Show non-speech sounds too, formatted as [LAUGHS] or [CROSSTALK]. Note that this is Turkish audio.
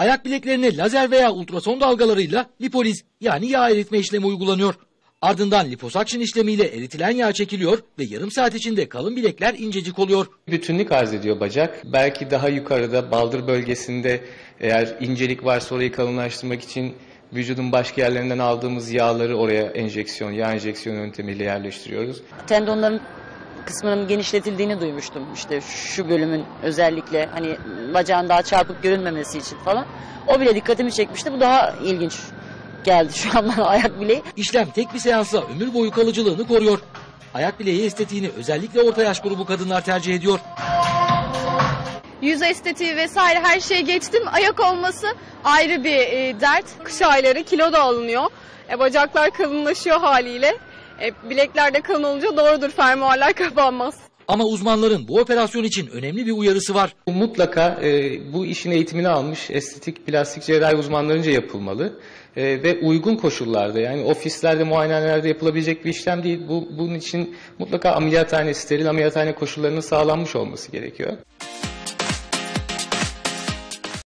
Ayak bileklerine lazer veya ultrason dalgalarıyla lipoliz yani yağ eritme işlemi uygulanıyor. Ardından liposakşın işlemiyle eritilen yağ çekiliyor ve yarım saat içinde kalın bilekler incecik oluyor. Bütünlük arz ediyor bacak. Belki daha yukarıda baldır bölgesinde eğer incelik varsa orayı kalınlaştırmak için vücudun başka yerlerinden aldığımız yağları oraya enjeksiyon, yağ enjeksiyon yöntemiyle yerleştiriyoruz. tendonların kısmının genişletildiğini duymuştum. İşte şu bölümün özellikle hani bacağın daha çarpık görünmemesi için falan. O bile dikkatimi çekmişti. Bu daha ilginç geldi şu an bana [LAUGHS] ayak bileği. İşlem tek bir seansla ömür boyu kalıcılığını koruyor. Ayak bileği estetiğini özellikle orta yaş grubu kadınlar tercih ediyor. Yüz estetiği vesaire her şeye geçtim. Ayak olması ayrı bir e, dert. Kış ayları kilo da alınıyor. E, bacaklar kalınlaşıyor haliyle. E, bilekler de kalın olunca doğrudur fermuarlar [LAUGHS] kapanmaz. Ama uzmanların bu operasyon için önemli bir uyarısı var. Mutlaka e, bu işin eğitimini almış estetik plastik cerrahi uzmanlarınca yapılmalı. E, ve uygun koşullarda yani ofislerde, muayenehanelerde yapılabilecek bir işlem değil. Bu, bunun için mutlaka ameliyathane, steril ameliyathane koşullarının sağlanmış olması gerekiyor.